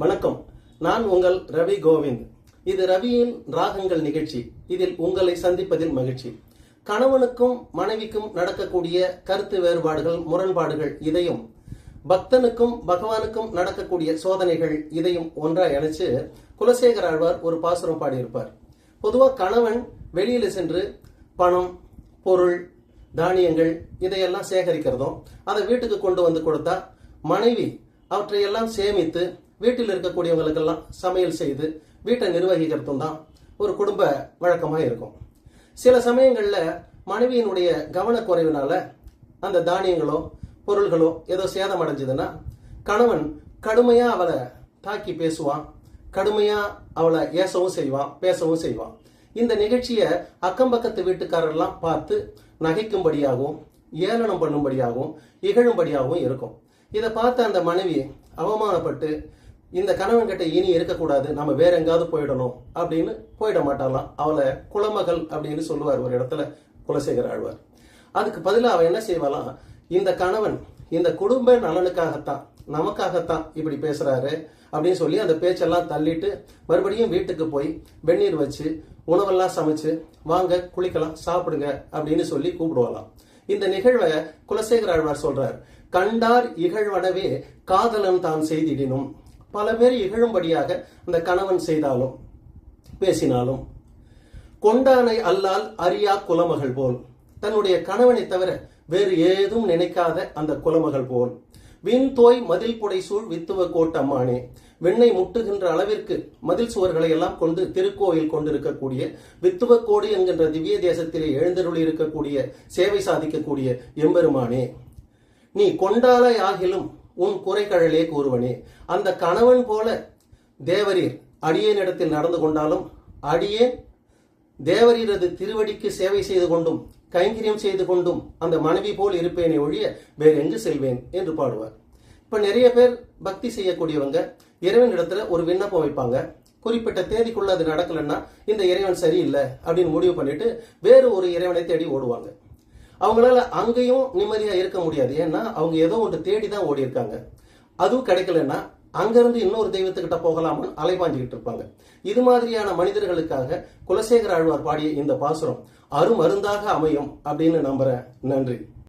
வணக்கம். நான் உங்கள் ரவி கோவிந்த். இது ரவியின் ராகங்கள் நிகழ்ச்சி. இதில் உங்களை சந்திப்பதில் மகிழ்ச்சி. கணவனுக்கும் மனைவிக்கும் நடக்கக்கூடிய கருத்து வேறுபாடுகள் முரண்பாடுகள் இதையும் பக்தனுக்கும் பகவானுக்கும் நடக்கக்கூடிய சோதனைகள் இதையும் ஒன்றாக இணைச்சு குலசேகர் ஆழ்வார் ஒரு பாசுரம் பாடியிருப்பார். பொதுவாக கணவன் வெளியில சென்று பணம் பொருள் தானியங்கள் இதையெல்லாம் சேகரிக்கிறதும் அதை வீட்டுக்கு கொண்டு வந்து கொடுத்தா மனைவி அவற்றையெல்லாம் சேமித்து வீட்டில் இருக்கக்கூடியவங்களுக்கெல்லாம் சமையல் செய்து வீட்டை நிர்வகிக்கிறதும் தான் ஒரு குடும்ப வழக்கமாக இருக்கும். சில சமயங்களில் மனைவியினுடைய கவனக்குறைவினால அந்த தானியங்களோ பொருள்களோ ஏதோ சேதம் அடைஞ்சதுன்னா கணவன் கடுமையாக அவளை தாக்கி பேசுவான் கடுமையாக அவளை ஏசவும் செய்வான் பேசவும் செய்வான். இந்த நிகழ்ச்சியை அக்கம் பக்கத்து வீட்டுக்காரர்லாம் பார்த்து நகைக்கும்படியாகவும் ஏளனம் பண்ணும்படியாகவும் இகழும்படியாகவும் இருக்கும். இதை பார்த்த அந்த மனைவி அவமானப்பட்டு இந்த கணவன் கிட்ட இனி இருக்கக்கூடாது நம்ம வேற எங்காவது போயிடணும் அப்படின்னு போயிட மாட்டாளாம். அவளை குலமகள் அப்படின்னு சொல்லுவார் ஒரு இடத்துல குலசேகர ஆழ்வார். அதுக்கு பதிலாக அவன் என்ன செய்வாளாம்? இந்த கணவன் இந்த குடும்ப நலனுக்காகத்தான் நமக்காகத்தான் இப்படி பேசுறாரு அப்படின்னு சொல்லி அந்த பேச்செல்லாம் தள்ளிட்டு மறுபடியும் வீட்டுக்கு போய் வெந்நீர் வச்சு உணவெல்லாம் சமைச்சு வாங்க குளிக்கலாம் சாப்பிடுங்க அப்படின்னு சொல்லி கூப்பிடுவாளாம். இந்த நிகழ்வை குலசேகர ஆழ்வார் சொல்றார் கண்டார் இகழ்வனவே காதலன் தான் செய்திடினும் பல பேர் இகழும்படியாக அந்த கணவன் செய்தாலும் பேசினாலும் கொண்டானை அல்லால் அரியா குலமகள் போல் தன்னுடைய கணவனை தவிர வேறு ஏதும் நினைக்காத அந்த குலமகள் போல் விண் தோய் மதில் புடை சூழ் வித்துவ கோட்டம்மானே வெண்ணை முட்டுகின்ற அளவிற்கு மதில் சுவர்களை எல்லாம் கொண்டு திருக்கோயில் கொண்டிருக்கக்கூடிய வித்துவக்கோடு என்கின்ற திவ்ய தேசத்திலே எழுந்தருளி இருக்கக்கூடிய சேவை சாதிக்கக்கூடிய எம்பெருமானே நீ கொண்டாலை ஆகிலும் உன் குறைகழலே கூறுவனே. அந்த கணவன் போல தேவரீர் அடியேனிடத்தில் நடந்து கொண்டாலும் அடியேன் தேவரீரது திருவடிக்கு சேவை செய்து கொண்டும் கைங்கரியம் செய்து கொண்டும் அந்த மனைவி போல் இருப்பேனே ஒழிய வேறெங்கு செல்வேன் என்று பாடுவார். இப்போ நிறைய பேர் பக்தி செய்யக்கூடியவங்க இறைவன் இடத்துல ஒரு விண்ணப்பம் வைப்பாங்க. குறிப்பிட்ட தேதிக்குள்ள அது நடக்கலைன்னா இந்த இறைவன் சரியில்லை அப்படின்னு முடிவு பண்ணிட்டு வேறு ஒரு இறைவனை தேடி ஓடுவாங்க. அவங்களால அங்கேயும் நிம்மதியா இருக்க முடியாது. ஏன்னா அவங்க ஏதோ ஒன்று தேடி தான் ஓடி இருக்காங்க அதுவும் கிடைக்கலன்னா அங்கிருந்து இன்னொரு தெய்வத்துக்கிட்ட போகலாம்னு அலைபாஞ்சிக்கிட்டு இருப்பாங்க. இது மாதிரியான மனிதர்களுக்காக குலசேகர ஆழ்வார் பாடிய இந்த பாசுரம் அருமருந்தாக அமையும் அப்படின்னு நம்புறேன். நன்றி.